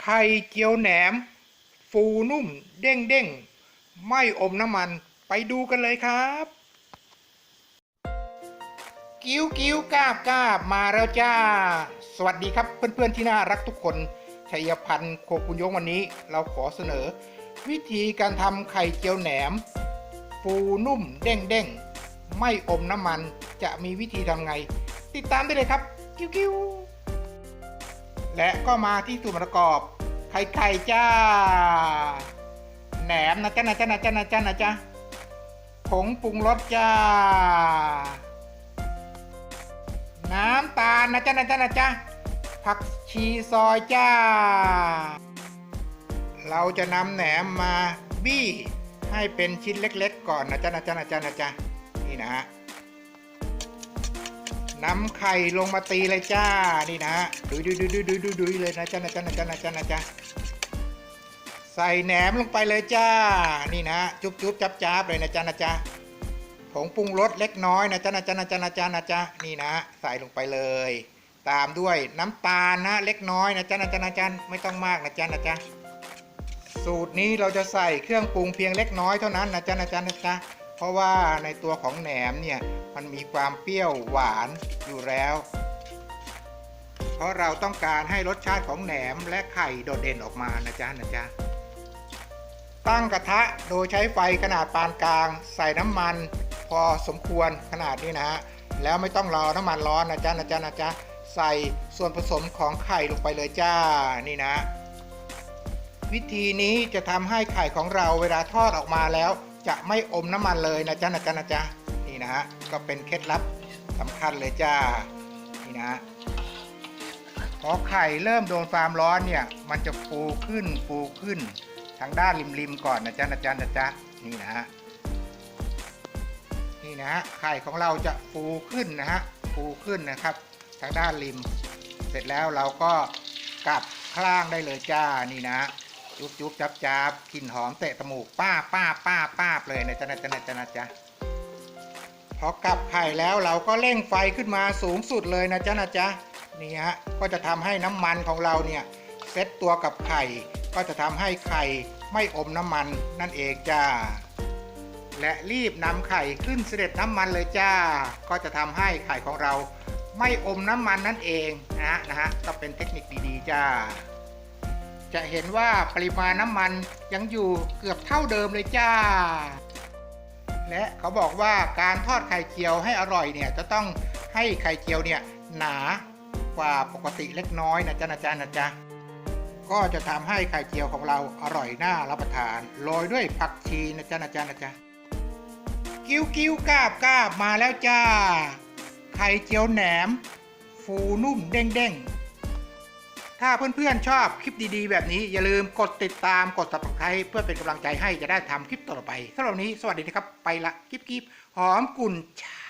ไข่เจียวแหนม ฟูนุ่มเด้งเด้งไม่อมน้ำมันไปดูกันเลยครับ กิ้วกิ้วกาบกาบมาแล้วจ้า สวัสดีครับเพื่อนๆที่น่ารักทุกคนชัยพันธ์โคกุญยงวันนี้ เราขอเสนอ วิธีการทำไข่เจียวแหนม ฟูนุ่มเด้งเด้งไม่อมน้ำมันจะมีวิธีทำไง ติดตามได้เลยครับ กิ้วกิ้ว และก็มาที่ส่วนประกอบไข่ไข่จ้า แหนมนะจ๊ะนะจ๊ะนะจ๊ะนะจ๊ะนะจ๊ะผงปรุงรสจ้า น้ำตาลนะจ๊ะนะจ๊ะนะจ๊ะผักชีซอยจ้า เราจะนำแหนมมาบี้ให้เป็นชิ้นเล็ก ๆ ก่อนนะจ๊ะนะจ๊ะนะจ๊ะนะจ๊ะนี่นะฮะ นำไข่ลงมาตีเลยจ้า นี่นะดุยดุยดุยดุยดุยดุยดุยเลยนะจ๊ะนะจ๊ะนะจ๊ะนะจ๊ะนะจ๊ะใส่แหนมลงไปเลยจ้า นี่นะ จุ๊บจุ๊บจับจับเลยนะจ๊ะนะจ๊ะผงปรุงรสเล็กน้อยนะจ๊ะนะจ๊ะนะจ๊ะนะจ๊ะนะจ๊ะนี่นะ ใส่ลงไปเลย ตามด้วยน้ำตาลนะเล็กน้อยนะจ๊ะนะจ๊ะนะจ๊ะไม่ต้องมากนะจ๊ะนะจ๊ะสูตรนี้เราจะใส่เครื่องปรุงเพียงเล็กน้อยเท่านั้นนะจ๊ะนะจ๊ะนะจ๊ะ เพราะว่าในตัวของแหนมเนี่ยมันมีความเปรี้ยวหวานอยู่แล้ว เพราะเราต้องการให้รสชาติของแหนมและไข่โดดเด่นออกมานะจ๊ะนะจ๊ะตั้งกระทะโดยใช้ไฟขนาดปานกลาง ใส่น้ำมันพอสมควรขนาดนี้นะฮะแล้วไม่ต้องรอน้ำมันร้อนนะจ๊ะนะจ๊ะนะจ๊ะใส่ส่วนผสมของไข่ลงไปเลยจ้านี่นะ วิธีนี้จะทำให้ไข่ของเราเวลาทอดออกมาแล้ว จะไม่อมน้ำมันเลยนะจ๊ะนะจ๊ะนะจ๊ะนี่นะฮะก็เป็นเคล็ดลับสำคัญเลยจ้านี่นะฮะพอไข่เริ่มโดนความร้อนเนี่ยมันจะฟูขึ้นฟูขึ้นทางด้านริมๆก่อนนะจ๊ะนะจ๊ะนะจ๊ะนี่นะฮะนี่นะฮะไข่ของเราจะฟูขึ้นนะฮะฟูขึ้นนะครับ ทางด้านริม เสร็จแล้วเราก็กลับข้างได้เลยจ้านี่นะ จุ๊บจุ๊บจับจับกลิ่นหอมเตะตมูกป้าป้าป้าป้าเลยนะจ๊ะนะจ๊ะนะจ๊ะนะจ๊ะพอกลับไข่แล้วเราก็เร่งไฟขึ้นมาสูงสุดเลยนะจ๊ะนะจ๊ะนี่ฮะก็จะทำให้น้ำมันของเราเนี่ยเซตตัวกับไข่ ก็จะทำให้ไข่ไม่อมน้ำมันนั่นเองจ้าและรีบนำไข่ขึ้นเสด็จน้ำมันเลยจ้า ก็จะทำให้ไข่ของเราไม่อมน้ำมันนั่นเองนะนะฮะก็เป็นเทคนิคดีๆจ้า จะเห็นว่าปริมาณน้ำมันยังอยู่เกือบเท่าเดิมเลยจ้า และเขาบอกว่าการทอดไข่เจียวให้อร่อยเนี่ยจะต้องให้ไข่เจียวเนี่ยหนากว่าปกติเล็กน้อยนะจ๊ะนะจ๊ะนะจ๊ะก็จะทำให้ไข่เจียวของเราอร่อยน่ารับประทานโรยด้วยผักชีนะจ๊ะนะจ๊ะนะจ๊ะกิ้วกิ้วกาบกาบมาแล้วจ้า ไข่เจียวแหนม ฟูนุ่มเด้งเด้ง ถ้าเพื่อนๆชอบคลิปดีๆ แบบนี้อย่าลืมกดติดตามกด subscribe เพื่อเป็นกำลังใจให้จะได้ทำคลิปต่อไปสำหรับนนี้สวัสดีนะครับ ไปละกิ๊บกิ๊บหอมกุ่นชา